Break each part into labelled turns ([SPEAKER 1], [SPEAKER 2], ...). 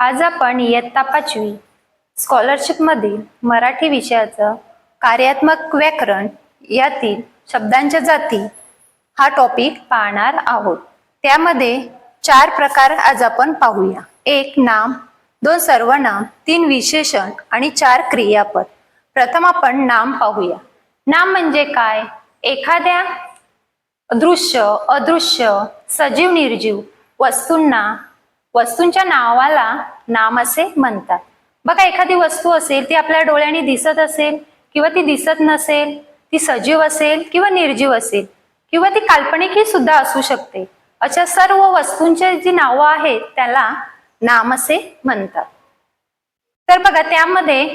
[SPEAKER 1] आज आपण इयत्ता पाचवी स्कॉलरशिपमधील मराठी विषयाचं कार्यात्मक व्याकरण यातील शब्दांच्या जाती हा टॉपिक पाहणार आहोत. त्यामध्ये चार प्रकार आज आपण पाहूया. एक नाम दोन सर्वनाम तीन विशेषण आणि चार क्रियापद. प्रथम आपण नाम पाहूया. नाम म्हणजे काय? एखाद्या दृश्य अदृश्य सजीव निर्जीव वस्तूंना वस्तूंच्या नावाला नाम असे म्हणतात. बघा एखादी वस्तू असेल ती आपल्या डोळ्याने दिसत असेल किंवा ती दिसत नसेल ती सजीव असेल किंवा निर्जीव असेल किंवा ती काल्पनिकही सुद्धा असू शकते. अशा सर्व वस्तूंची जी नावं आहेत त्याला नाम असे म्हणतात. तर बघा त्यामध्ये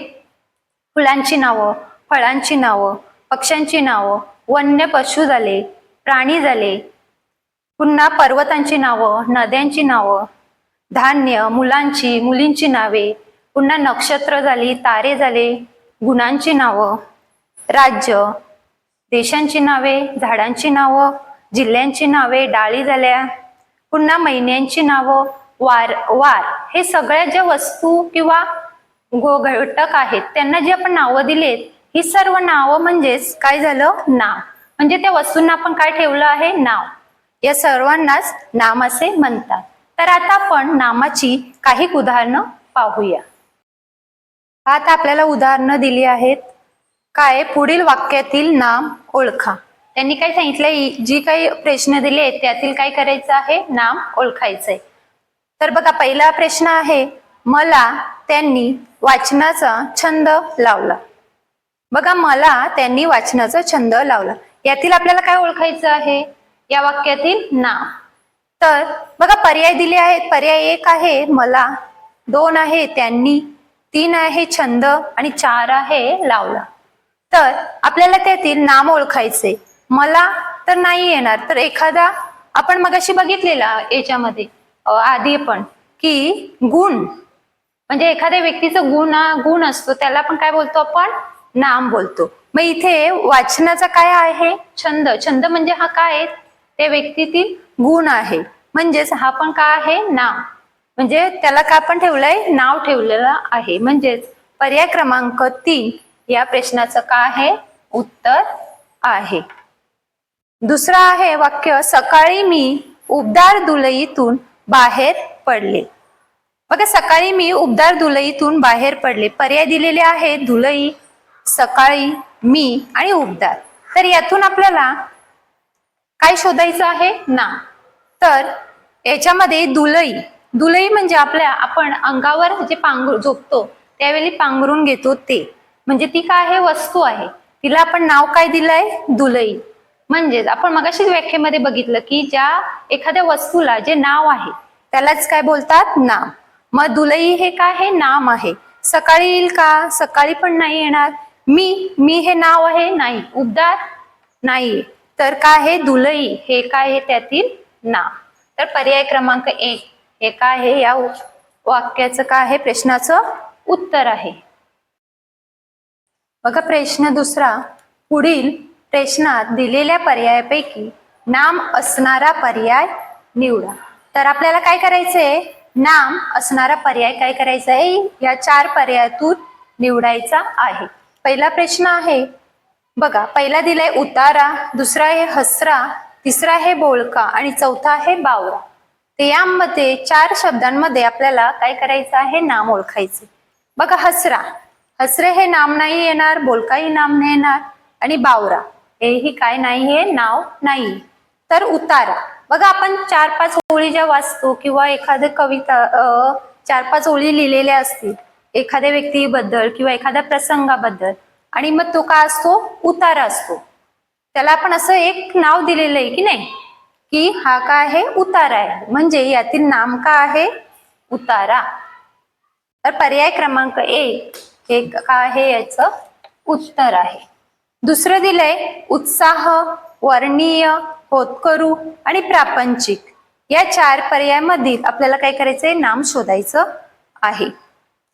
[SPEAKER 1] फुलांची नावं फळांची नावं पक्ष्यांची नावं वन्य पशु झाले प्राणी झाले पुन्हा पर्वतांची नावं नद्यांची नावं धान्य मुलांची मुलींची नावे पुन्हा नक्षत्र झाली तारे झाले गुणांची नावं राज्य देशांची नावे झाडांची नावं जिल्ह्यांची नावे डाळी झाल्या पुन्हा महिन्यांची नावं वार वार. हे सगळ्या ज्या वस्तू किंवा घटक आहेत त्यांना जी आपण नावं दिलेत ही सर्व नावं म्हणजेच काय झालं? नाव. म्हणजे त्या वस्तूंना आपण काय ठेवलं आहे? नाव. या सर्वांनाच नाम असे म्हणतात. तर आता आपण नामाची काही उदाहरणं पाहूया. आता आपल्याला उदाहरणं दिली आहेत. काय? पुढील वाक्यातील नाम ओळखा. त्यांनी काय सांगितलंय? जी काही प्रश्न दिले आहेत त्यातील काय करायचं आहे? नाम ओळखायचंय. तर बघा पहिला प्रश्न आहे मला त्यांनी वाचनाचा छंद लावला. बघा मला त्यांनी वाचनाचा छंद लावला. यातील आपल्याला काय ओळखायचं आहे? या वाक्यातील नाम. तर बघा पर्याय दिले आहेत. पर्याय एक आहे मला दोन आहे त्यांनी तीन आहे छंद आणि चार आहे लावला. तर आपल्याला त्यातील नाम ओळखायचे. मला तर नाही येणार. तर एखादा आपण मगाशी बघितलेला याच्यामध्ये आधी पण की गुण म्हणजे एखाद्या व्यक्तीचा गुण गुण असतो त्याला आपण काय बोलतो आपण? नाम बोलतो. मग इथे वाचनाचा काय आहे? छंद. छंद म्हणजे हा काय ते व्यक्तीतील गुण आहे. म्हणजेच हा पण काय आहे? नाव. म्हणजे त्याला काय आपण ठेवलंय? नाव ठेवलेलं आहे. म्हणजेच पर्याय क्रमांक तीन या प्रश्नाचं काय आहे? उत्तर आहे. दुसरं आहे वाक्य सकाळी मी उबदार दुलईतून बाहेर पडले. बघा सकाळी मी उबदार दुलईतून बाहेर पडले. पर्याय दिलेले आहेत धुलई सकाळी मी आणि उबदार. तर यातून आपल्याला काय शोधायचं आहे? ना. तर याच्यामध्ये दुलई. दुलई म्हणजे आपल्या आपण अंगावर जे पांघरू झोपतो त्यावेळी पांघरून घेतो ते. म्हणजे ती काय आहे? वस्तू आहे. तिला आपण नाव काय दिलंय? दुलई. म्हणजेच आपण मगाशीच व्याख्येमध्ये बघितलं की ज्या एखाद्या वस्तूला जे नाव आहे त्यालाच काय बोलतात? नाम. मग दुलई हे काय आहे? नाम आहे. सकाळी येईल का? सकाळी पण नाही येणार. मी मी हे नाव आहे? नाही. उबदार? नाही तर काय आहे? दुलई. हे काय आहे त्यातील नाम तर पर्याय क्रमांक एक. हे काय आहे? या वाक्याचं काय आहे? प्रश्नाचं उत्तर आहे. बघा प्रश्न दुसरा. पुढील प्रश्नात दिलेल्या पर्यायापैकी नाम असणारा पर्याय निवडा. तर आपल्याला काय करायचंय? नाम असणारा पर्याय काय करायचा आहे? या चार पर्यायातून निवडायचा आहे. पहिला प्रश्न आहे बघा पहिला दिलाय उतारा दुसरा आहे हसरा तिसरा आहे बोळका आणि चौथा आहे बावरा. तर यामध्ये चार शब्दांमध्ये आपल्याला काय करायचं आहे? नाम ओळखायचे. बघा हसरा. हसरे हे नाम नाही येणार बोलकाही नाम नाही येणार आणि बावरा. हेही काय नाही हे नाव नाही. तर उतारा. बघा आपण चार पाच ओळी ज्या वाचतो किंवा एखाद्या कविता अ, चार पाच ओळी लिहिलेल्या असतील एखाद्या व्यक्तीबद्दल किंवा एखाद्या प्रसंगाबद्दल आणि मग तो का असतो? उतारा असतो. त्याला आपण असं एक नाव दिलेलं आहे की नाही? की हा काय आहे? उतारा आहे. म्हणजे यातील नाम का आहे? उतारा. तर पर्याय क्रमांक एक हे का आहे याचं? उत्तर आहे. दुसरं दिलंय उत्साह वर्णीय होतकरू आणि प्रापंचिक. या चार पर्यायामधील आपल्याला काय करायचंय? नाम शोधायचं आहे.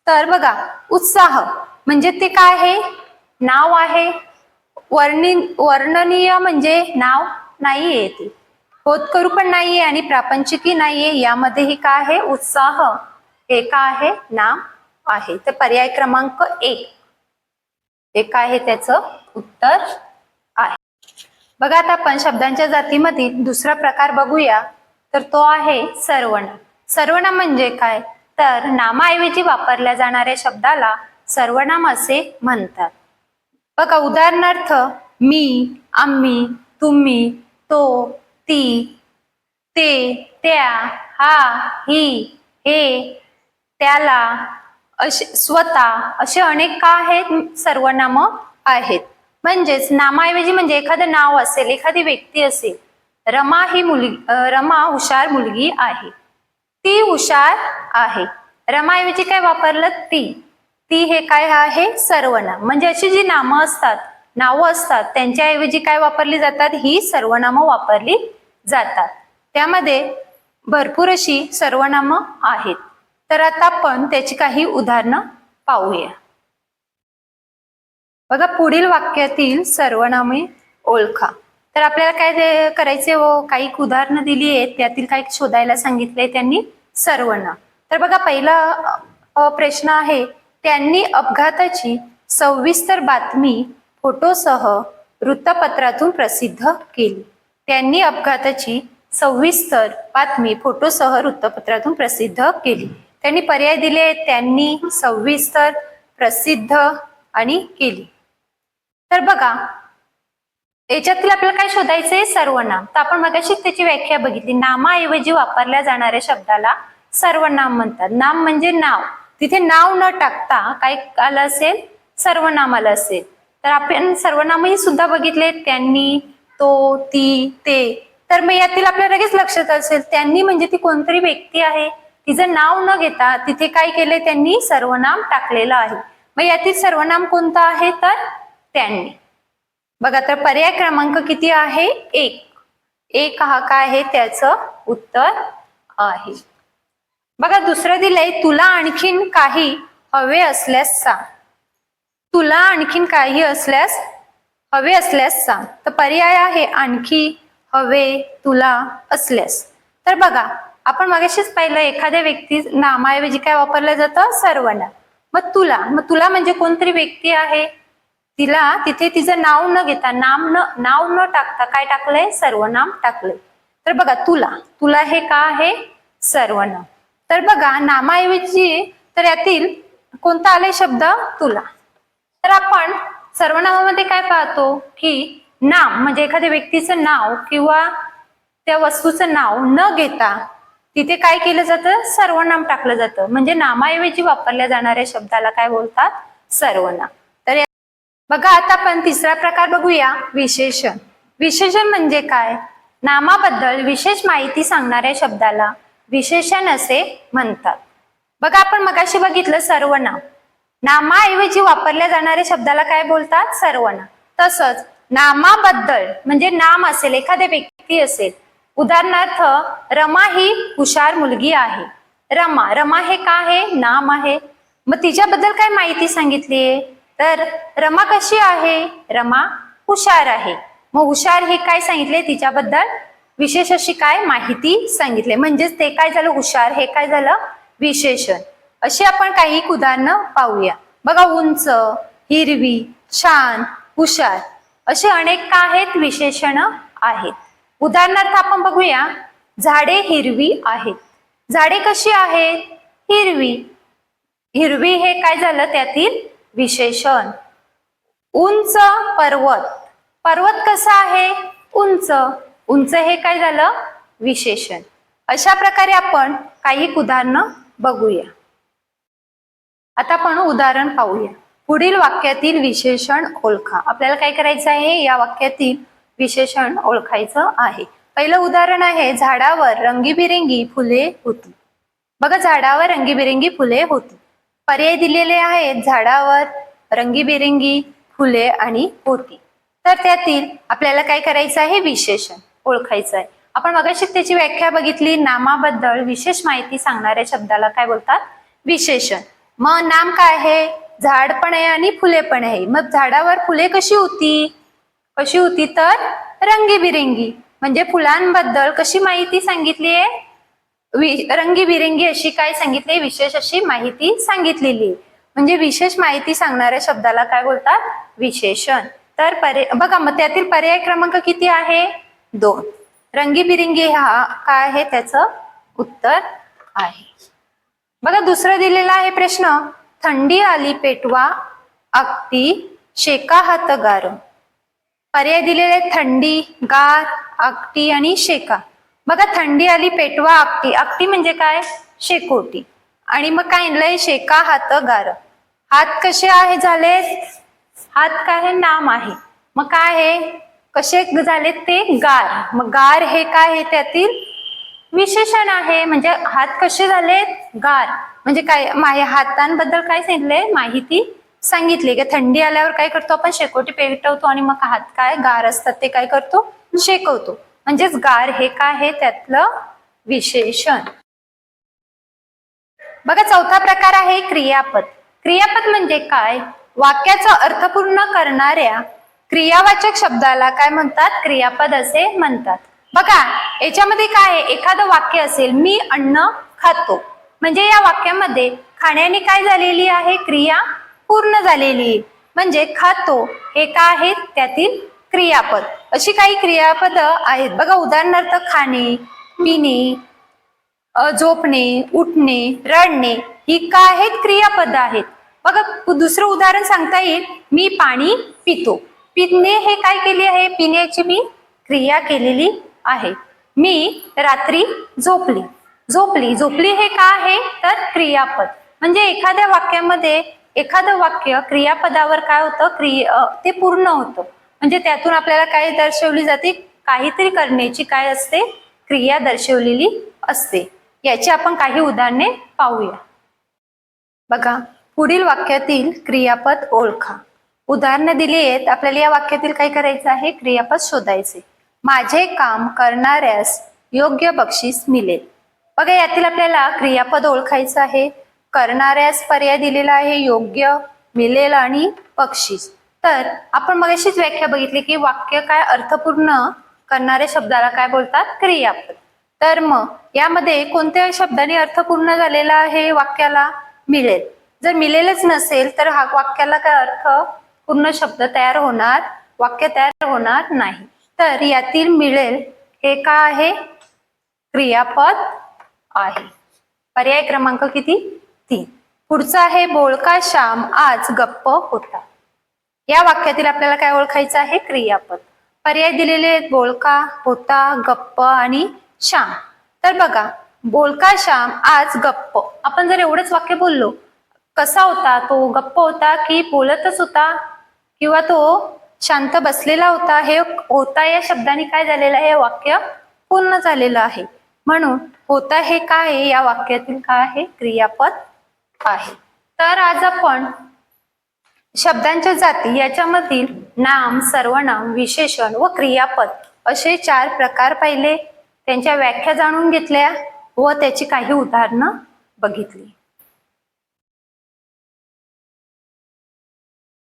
[SPEAKER 1] तर बघा उत्साह. म्हणजे ते काय आहे? नाव आहे. वर्णी वर्णनीय म्हणजे नाव नाहीये ते. होतकरू पण नाहीये आणि प्रापंचिकी नाहीये. यामध्येही काय आहे? उत्साह हे काय आहे नाम आहे. तर पर्याय क्रमांक एक. हे काय आहे त्याचं उत्तर आहे. बघा आता आपण शब्दांच्या जातीमधील दुसरा प्रकार बघूया. तर तो आहे सर्वनाम सर्वनाम म्हणजे काय? तर नामाऐवजी वापरल्या जाणाऱ्या शब्दाला सर्वनाम असे म्हणतात. बघा उदाहरणार्थ मी आम्ही तुम्ही तो ती ते त्या हा ही हे त्याला असे स्वतः असे अनेक का आहेत? सर्वनाम आहेत. म्हणजेच नामाऐवजी म्हणजे एखादं नाव असेल एखादी व्यक्ती असेल रमा ही मुलगी रमा हुशार मुलगी आहे. ती हुशार आहे. रमाऐवजी काय वापरलं? ती. ती हे काय आहे? सर्वनाम म्हणजे अशी जी नामं असतात नावं असतात त्यांच्याऐवजी काय वापरली जातात? ही सर्वनामं वापरली जातात. त्यामध्ये भरपूर अशी सर्वनामं आहेत. तर आता आपण त्याची काही उदाहरणं पाहूया. बघा पुढील वाक्यातील सर्वनामे ओळखा. तर आपल्याला काय ते करायचे व काही उदाहरणं दिली आहेत. त्यातील काही शोधायला सांगितले त्यांनी? सर्वनाम तर बघा पहिला प्रश्न आहे त्यांनी अपघाताची सविस्तर बातमी फोटोसह वृत्तपत्रातून प्रसिद्ध केली. त्यांनी अपघाताची सविस्तर बातमी फोटोसह वृत्तपत्रातून प्रसिद्ध केली. त्यांनी पर्याय दिले आहेत त्यांनी सविस्तर प्रसिद्ध आणि केली. तर बघा याच्यातील आपल्याला काय शोधायचंय सर्वनाम तर आपण मगाशी त्याची व्याख्या बघितली. नामाऐवजी वापरल्या जाणाऱ्या शब्दाला सर्वनाम म्हणतात. नाम म्हणजे नाव. तिथे नाव न टाकता काय आलं असेल सर्वनाम आलं असेल. तर आपण सर्वनामही सुद्धा बघितले त्यांनी तो ती ते. तर मग यातील आपल्या लगेच लक्षात असेल त्यांनी म्हणजे ती कोणतरी व्यक्ती आहे. तिचं नाव न घेता तिथे काय केले त्यांनी सर्वनाम टाकलेलं आहे. मग यातील सर्वनाम कोणतं आहे तर त्यांनी. बघा तर पर्याय क्रमांक किती आहे? एक. एक हा काय आहे? त्याचं उत्तर आहे. बघा दुसरं दिलंय तुला आणखीन काही हवे असल्यास सांग. तुला आणखीन काही असल्यास हवे असल्यास सांग. तर पर्याय आहे आणखी हवे तुला असल्यास. तर बघा आपण मगाशीच पाहिलं एखाद्या व्यक्ती नामाऐवजी काय वापरलं जातं? सर्वनाम मग तुला मग तुला म्हणजे कोणतरी व्यक्ती आहे? तिला तिथे तिचं नाव न घेता नाम न नाव न टाकता काय टाकलंय? सर्वनाम टाकलंय. तर बघा तुला तुला हे का आहे? सर्वनाम. तर बघा नामाऐवजी तर यातील कोणता आलाय शब्द? तुला. तर आपण सर्वनामामध्ये काय पाहतो? की नाम म्हणजे एखाद्या व्यक्तीचं नाव किंवा त्या वस्तूचं नाव न घेता तिथे काय केलं जातं? सर्वनाम टाकलं जातं. म्हणजे नामाऐवजी वापरल्या जाणाऱ्या शब्दाला काय बोलतात? सर्वनाम. तर बघा आता आपण तिसरा प्रकार बघूया विशेषण. विशेषण म्हणजे काय? नामाबद्दल विशेष माहिती सांगणाऱ्या शब्दाला विशेषण असे म्हणतात. बघा आपण मगाशी बघितलं सर्वनाम नामाऐवजी वापरल्या जाणाऱ्या शब्दाला काय बोलतात? सर्वनाम तसंच नामाबद्दल म्हणजे नाम असेल एखाद्या व्यक्ती असेल. उदाहरणार्थ रमा ही हुशार मुलगी आहे. रमा रमा हे का आहे? नाम आहे. मग तिच्याबद्दल काय माहिती सांगितली आहे तर रमा कशी आहे? रमा हुशार आहे. मग हुशार हे काय सांगितले? तिच्याबद्दल विशेष अशी काय माहिती सांगितले? म्हणजेच ते काय झालं हुशार हे काय झालं विशेषण? अशी आपण काही उदाहरणं पाहूया. बघा उंच हिरवी छान हुशार असे अनेक का आहेत विशेषण आहेत? उदाहरणार्थ आपण बघूया झाडे हिरवी आहेत. झाडे कशी आहेत? हिरवी. हिरवी हे काय झालं? त्यातील विशेषण. उंच पर्वत. पर्वत कसा आहे? उंच. उंच हे काय झालं? विशेषण. अशा प्रकारे आपण काही उदाहरणं बघूया. आता आपण उदाहरण पाहूया. पुढील वाक्यातील विशेषण ओळखा. आपल्याला काय करायचं आहे? या वाक्यातील विशेषण ओळखायचं आहे. पहिलं उदाहरण आहे झाडावर रंगीबिरंगी फुले होती. बघा झाडावर रंगीबिरंगी फुले होती. पर्याय दिलेले आहेत झाडावर रंगीबिरंगी फुले आणि होती. तर त्यातील आपल्याला काय करायचं आहे? विशेषण. ओळखायचं आहे आपण मगाशी त्याची व्याख्या बघितली नामाबद्दल विशेष माहिती सांगणाऱ्या शब्दाला काय बोलतात? विशेषण. मग नाम काय आहे? झाड पण आहे आणि फुले पण आहे. मग झाडावर फुले कशी होती? कशी होती तर रंगीबिरंगी. म्हणजे फुलांबद्दल कशी माहिती सांगितली आहे? वि- रंगीबिरंगी अशी काय सांगितली विशेष अशी माहिती सांगितलेली आहे. म्हणजे विशेष माहिती सांगणाऱ्या शब्दाला काय बोलतात? विशेषण. तर पर्याय बघा मग त्यातील पर्याय क्रमांक किती आहे? दोन. रंगीबिरंगी हा काय आहे? त्याचं उत्तर आहे. बघा दुसरं दिलेला आहे प्रश्न. थंडी आली पेटवा अगदी शेका हात गार. पर्याय दिलेले आहेत थंडी गार आकटी आणि शेका. बघा थंडी आली पेटवा आकटी आकटी म्हणजे काय? शेकोटी. आणि मग काय आणलंय? शेका हात गार. हात कसे आहे झाले हात काय आहे? नाम आहे. मग काय आहे? कसे झालेत ते गार. मग गार हे काय आहे त्यातील विशेषण आहे. म्हणजे हात कसे झाले गार. म्हणजे काय? मा- हातांबद्दल काय सांगितलंय? माहिती सांगितली. की थंडी आल्यावर काय करतो आपण? शेकोटी पेटवतो आणि मग हात काय गार असतात ते काय करतो? शेकवतो. म्हणजेच गार हे काय आहे? त्यातलं विशेषण. बघा चौथा प्रकार आहे क्रियापद. क्रियापद म्हणजे काय? वाक्याचा अर्थपूर्ण करणाऱ्या क्रियावाचक शब्दाला काय म्हणतात? क्रियापद असे म्हणतात. बघा याच्यामध्ये काय आहे? एखादं वाक्य असेल मी अन्न खातो. म्हणजे या वाक्यामध्ये खाण्याने काय झालेली आहे? क्रिया पूर्ण झालेली म्हणजे खातो हे का आहे? त्यातील क्रियापद. अशी काही क्रियापद आहेत. बघा उदाहरणार्थ खाणे पिणे झोपणे उठणे रडणे ही का आहेत? क्रियापद आहेत. बघा दुसरं उदाहरण सांगता येईल. मी पाणी पितो. पिणे हे काय केले आहे? पिण्याची मी क्रिया केलेली आहे. मी रात्री झोपली. झोपली. झोपली हे का आहे? तर क्रियापद. म्हणजे एखाद्या वाक्यामध्ये एखादं वाक्य क्रियापदावर काय होतं? क्रिय ते पूर्ण होतं. म्हणजे त्यातून आपल्याला काय दर्शवली जाते? काहीतरी करण्याची काय असते? क्रिया दर्शवलेली असते. याची आपण काही उदाहरणे पाहूया. बघा पुढील वाक्यातील क्रियापद ओळखा. उदाहरणं दिली आहेत. आपल्याला या वाक्यातील काय करायचं आहे? क्रियापद शोधायचे. माझे काम करणाऱ्यास योग्य बक्षीस मिळेल. बघा यातील आपल्याला क्रियापद ओळखायचं आहे. करणाऱ्यास पर्याय दिलेला आहे योग्य मिळेल आणि बक्षीस. तर आपण मग अशीच व्याख्या बघितली की वाक्य काय अर्थपूर्ण? करणाऱ्या शब्दाला काय बोलतात? क्रियापद. तर मग यामध्ये कोणत्या शब्दाने अर्थपूर्ण झालेला आहे? वाक्याला मिळेल. जर मिळेलच नसेल तर हा वाक्याला काय अर्थ? पूर्ण शब्द तयार होणार वाक्य तयार होणार नाही. तर यातील मिळेल हे का आहे? क्रियापद आहे. पर्याय क्रमांक किती? तीन. पुढचा आहे बोलका श्याम आज गप्प होता. या वाक्यातील आपल्याला काय ओळखायचं आहे? क्रियापद. पर्याय दिलेले आहेत बोलका होता गप्प आणि श्याम तर बघा बोलका श्याम आज गप्प. आपण जर एवढंच वाक्य बोललो कसा होता? तो गप्प होता की बोलतच होता? किंवा तो शांत बसलेला होता हे होता या शब्दाने काय झालेलं आहे? हे वाक्य पूर्ण झालेलं आहे. म्हणून होता हे काय आहे? या वाक्यातील काय आहे? क्रियापद आहे. तर आज आपण शब्दांच्या जाती याच्यामधील नाम सर्वनाम विशेषण व क्रियापद असे चार प्रकार पाहिले. त्यांच्या व्याख्या जाणून घेतल्या व त्याची काही उदाहरणं बघितली.